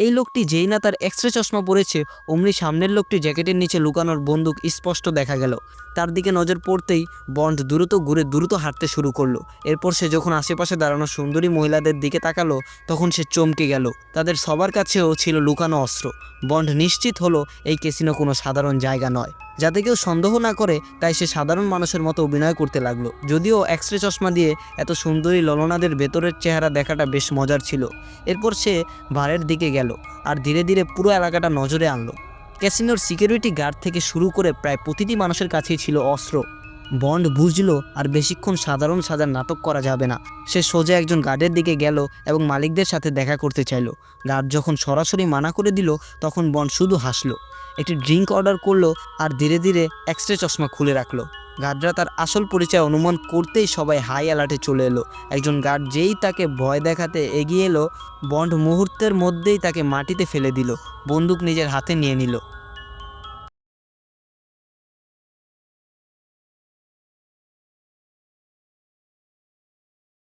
এই লোকটি যেই না তার এক্সরে চশমা পরেছে, অমনি সামনের লোকটি জ্যাকেটের নিচে লুকানোর বন্দুক স্পষ্ট দেখা গেল। তার দিকে নজর পড়তেই বন্ড দ্রুত ঘুরে দ্রুত হাঁটতে শুরু করল। এরপর সে যখন আশেপাশে দাঁড়ানো সুন্দরী মহিলাদের দিকে তাকালো, তখন সে চমকে গেল। তাদের সবার কাছেও ছিল লুকানো অস্ত্র। বন্ড নিশ্চিত হলো, এই কেসিনো কোনো সাধারণ জায়গা নয়। যাতে কেউ সন্দেহ না করে, তাই সে সাধারণ মানুষের মতো অভিনয় করতে লাগল। যদিও এক্সরে চশমা দিয়ে এত সুন্দরী ললনাদের ভেতরের চেহারা দেখাটা বেশ মজার ছিল। এরপর সে বারের দিকে গেল আর ধীরে ধীরে পুরো এলাকাটা নজরে আনলো। ক্যাসিনোর সিকিউরিটি গার্ড থেকে শুরু করে প্রায় প্রতিটি মানুষের কাছেই ছিল অস্ত্র। বন্ড বুঝলো আর বেশিক্ষণ সাধারণ সাজার নাটক করা যাবে না। সে সোজা একজন গার্ডের দিকে গেল এবং মালিকদের সাথে দেখা করতে চাইলো। গার্ড যখন সরাসরি মানা করে দিল, তখন বন্ড শুধু হাসলো। একটি ড্রিঙ্ক অর্ডার করল আর ধীরে ধীরে এক্সরে চশমা খুলে রাখল। গার্ডরা তার আসল পরিচয় অনুমান করতেই সবাই হাই অ্যালার্টে চলে এলো। একজন গার্ড যেই তাকে ভয় দেখাতে এগিয়ে এলো বন্ড মুহূর্তের মধ্যেই তাকে মাটিতে ফেলে দিল। বন্দুক নিজের হাতে নিয়ে নিল।